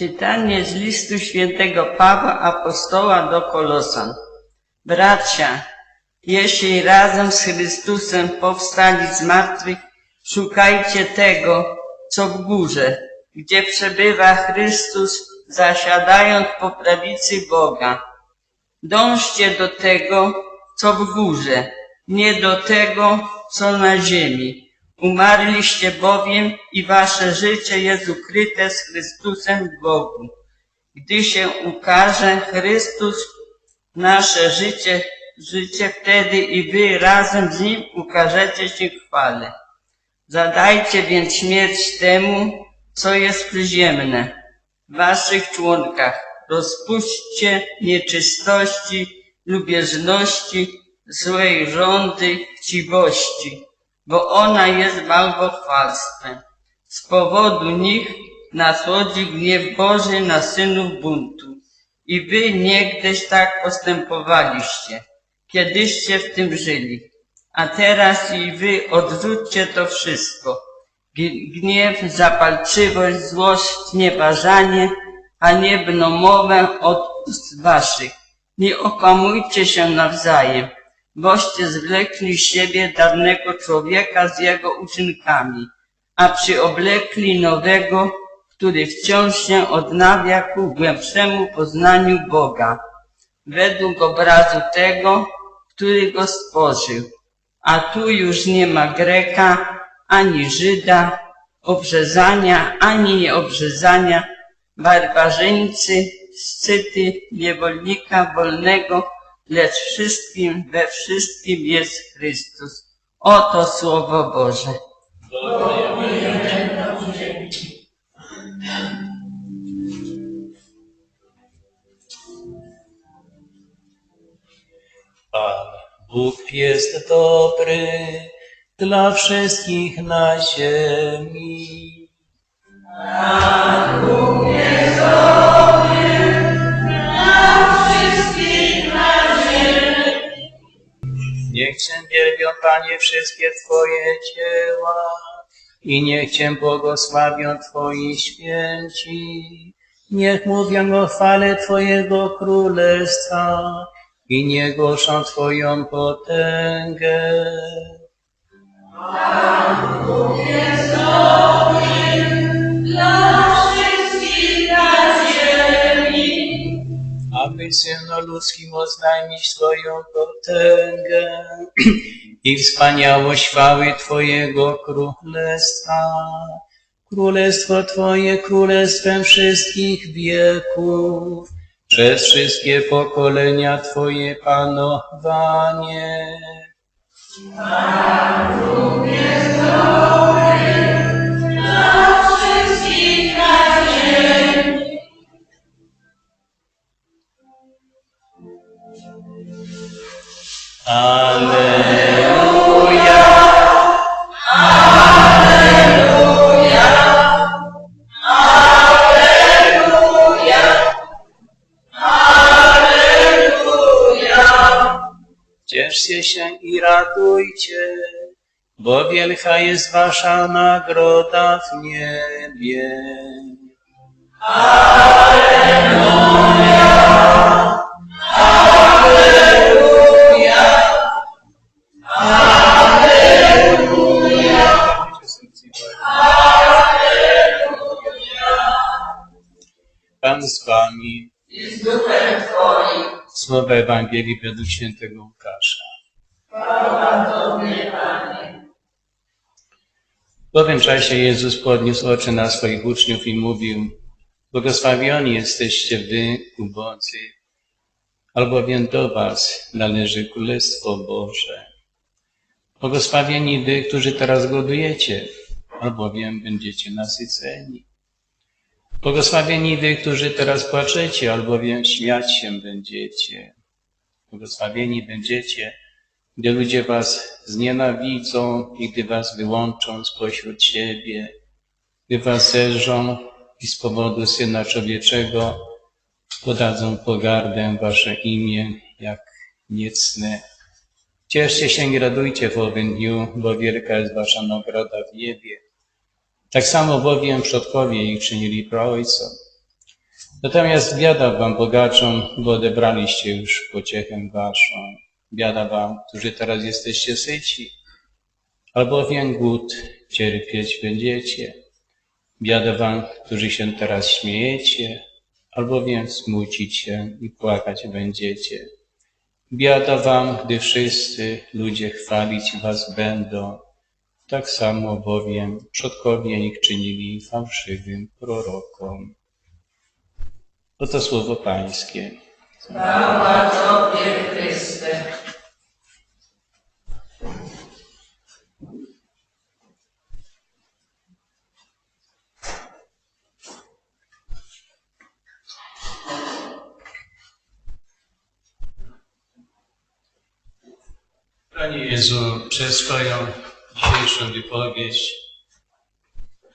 Czytanie z listu świętego Pawła Apostoła do Kolosan. Bracia, jeśli razem z Chrystusem powstali z martwych, szukajcie tego, co w górze, gdzie przebywa Chrystus, zasiadając po prawicy Boga. Dążcie do tego, co w górze, nie do tego, co na ziemi. Umarliście bowiem i wasze życie jest ukryte z Chrystusem w Bogu. Gdy się ukaże Chrystus, nasze życie, życie wtedy i wy razem z Nim ukażecie się chwale. Zadajcie więc śmierć temu, co jest przyziemne w waszych członkach. Rozpuśćcie nieczystości, lubieżności, złej rządy, chciwości, bo ona jest bałwochwalstwem. Z powodu nich nasłodzi gniew Boży na synów buntu. I wy niegdyś tak postępowaliście, kiedyście w tym żyli. A teraz i wy odrzućcie to wszystko. Gniew, zapalczywość, złość, nieważanie, haniebną mowę od ust waszych. Nie okłamujcie się nawzajem, boście zwlekli siebie dawnego człowieka z jego uczynkami, a przyoblekli nowego, który wciąż się odnawia ku głębszemu poznaniu Boga, według obrazu tego, który go stworzył. A tu już nie ma Greka, ani Żyda, obrzezania, ani nieobrzezania, barbarzyńcy, scyty, niewolnika wolnego, lecz wszystkim, we wszystkim jest Chrystus. Oto Słowo Boże. Pan Bóg jest dobry dla wszystkich na ziemi. Niech Wielbią, Panie, wszystkie Twoje dzieła i niech Cię błogosławią Twoi święci. Niech mówią o chwale Twojego królestwa i nie głoszą Twoją potęgę. Aby synu ludzkim oznajmić Twoją potęgę i wspaniałość chwały Twojego królestwa. Królestwo Twoje królestwem wszystkich wieków, przez wszystkie pokolenia Twoje panowanie. Alleluja. Cieszcie się i radujcie, bo wielka jest wasza nagroda w niebie. Pan Słowa Ewangelii według świętego Łukasza. Tobie, Panie. W owym czasie Jezus podniósł oczy na swoich uczniów i mówił, błogosławioni jesteście wy, ubodzy, albowiem do was należy Królestwo Boże. Błogosławieni wy, którzy teraz głodujecie, albowiem będziecie nasyceni. Błogosławieni wy, którzy teraz płaczecie, albowiem śmiać się będziecie. Błogosławieni będziecie, gdy ludzie was znienawidzą i gdy was wyłączą spośród siebie, gdy was zerżą i z powodu Syna Człowieczego podadzą pogardę wasze imię jak niecne. Cieszcie się i radujcie w owym dniu, bo wielka jest wasza nagroda w niebie. Tak samo bowiem przodkowie ich czynili praojcom. Natomiast biada wam bogaczom, bo odebraliście już pociechę waszą. Biada wam, którzy teraz jesteście syci, albowiem głód cierpieć będziecie. Biada wam, którzy się teraz śmiejecie, albowiem smucić się i płakać będziecie. Biada wam, gdy wszyscy ludzie chwalić was będą, tak samo bowiem przodkowie ich czynili fałszywym prorokom. Oto słowo Pańskie. Chwała Tobie, Chryste. Panie Jezu, przez Twoją dzisiejszą wypowiedź,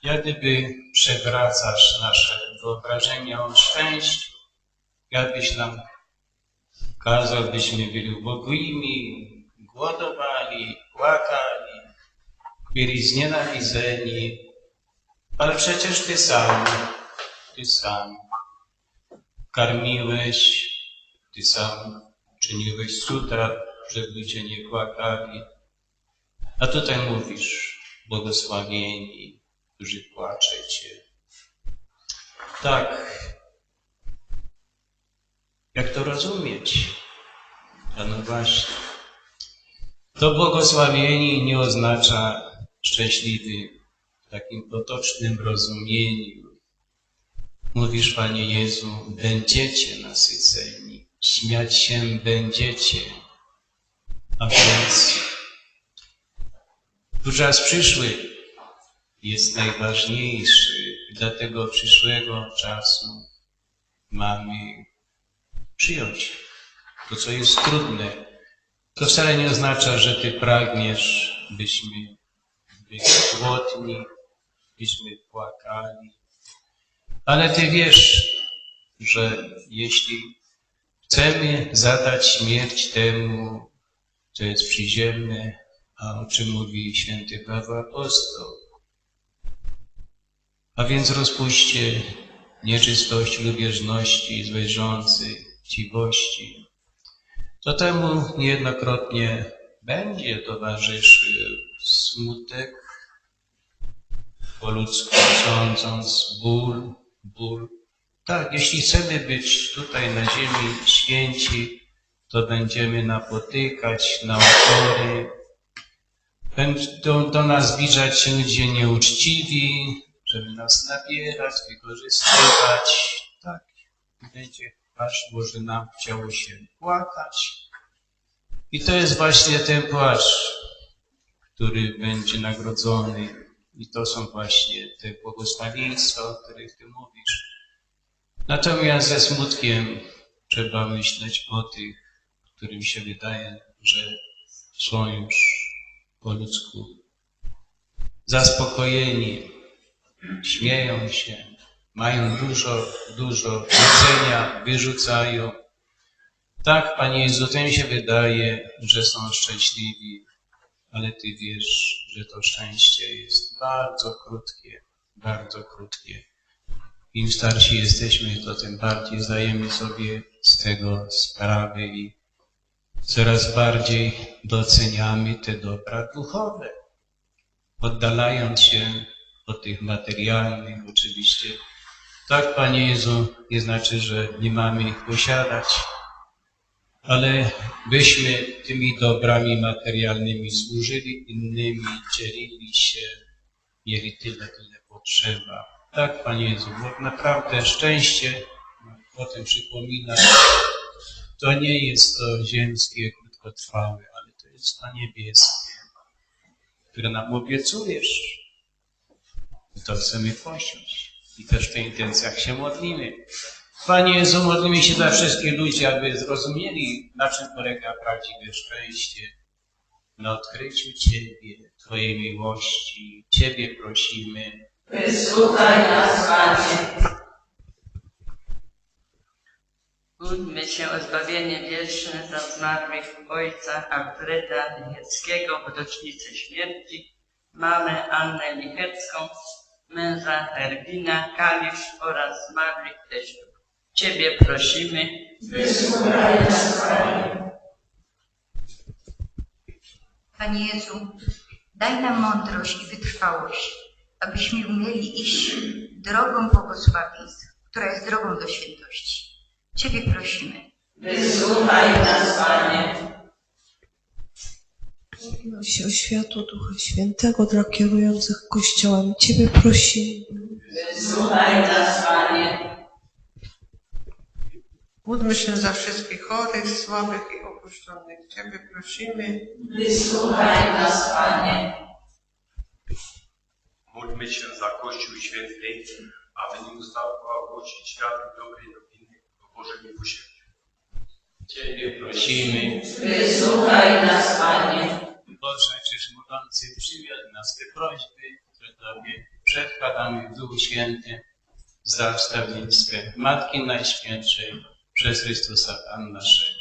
jak gdyby przewracasz nasze wyobrażenia o szczęściu, jakbyś nam kazał, byśmy byli ubogimi, głodowali, płakali, byli znienawidzeni, ale przecież Ty sam, Ty sam karmiłeś, Ty sam czyniłeś cuda, żeby ludzie nie płakali. A tutaj mówisz, błogosławieni, którzy płaczecie. Tak. Jak to rozumieć? A no właśnie. To błogosławieni nie oznacza szczęśliwy w takim potocznym rozumieniu. Mówisz, Panie Jezu, będziecie nasyceni, śmiać się będziecie. A więc tu czas przyszły jest najważniejszy, dla tego przyszłego czasu mamy przyjąć to, co jest trudne. To wcale nie oznacza, że Ty pragniesz, byśmy byli głodni, byśmy płakali, ale Ty wiesz, że jeśli chcemy zadać śmierć temu, co jest przyziemne, a o czym mówi święty Paweł Apostoł. A więc rozpuśćcie nieczystość lubieżności, złej rządzy, chciwości. To temu niejednokrotnie będzie towarzyszył smutek, po ludzku sądząc, ból, ból. Tak, jeśli chcemy być tutaj na ziemi święci, to będziemy napotykać na opory. Będą do nas zbliżać się ludzie nieuczciwi, żeby nas nabierać, wykorzystywać. Tak, będzie aż może nam chciało się płakać. I to jest właśnie ten płacz, który będzie nagrodzony. I to są właśnie te błogosławieństwa, o których Ty mówisz. Natomiast ze smutkiem trzeba myśleć o tych, którym się wydaje, że są już po ludzku zaspokojeni, śmieją się, mają dużo, dużo jedzenia, wyrzucają. Tak, Panie Jezu, tym się wydaje, że są szczęśliwi, ale Ty wiesz, że to szczęście jest bardzo krótkie, bardzo krótkie. Im starsi jesteśmy, to tym bardziej zdajemy sobie z tego sprawę i coraz bardziej doceniamy te dobra duchowe, oddalając się od tych materialnych oczywiście. Tak, Panie Jezu, nie znaczy, że nie mamy ich posiadać, ale byśmy tymi dobrami materialnymi służyli innymi, dzielili się, mieli tyle, tyle potrzeba. Tak, Panie Jezu, bo naprawdę szczęście, o tym przypominam, to nie jest to ziemskie, krótkotrwałe, ale to jest to niebieskie, które nam obiecujesz. To chcemy posiąść. I też w tych intencjach się modlimy. Panie Jezu, modlimy się za wszystkich ludzi, aby zrozumieli, na czym polega prawdziwe szczęście. Na odkryciu Ciebie, Twojej miłości. Ciebie prosimy. Wysłuchaj nas, Panie. Módlmy się o zbawienie wieczne za zmarłych ojca Alfreda Licheckiego w rocznicę śmierci, mamę Annę Lichecką, męża Erwina Kalisz oraz zmarłych teściów. Ciebie prosimy. Panie Jezu, daj nam mądrość i wytrwałość, abyśmy umieli iść drogą błogosławieństw, która jest drogą do świętości. Ciebie prosimy. Wysłuchaj nas, Panie. Prosi o światło Ducha Świętego dla kierujących kościołami. Ciebie prosimy. Wysłuchaj nas, Panie. Módlmy się za wszystkich chorych, słabych i opuszczonych. Ciebie prosimy. Wysłuchaj nas, Panie. Módlmy się za Kościół Święty, aby nie ustawał głosić światu dobrej nowiny o Bożym miłosierdziu. Ciebie prosimy. Wysłuchaj nas, Panie. Boże, czyż módlący przywiódł nas te prośby, które Tobie przedkładamy w Duchu Świętym za wstawiennictwem Matki Najświętszej przez Chrystusa Pan naszego.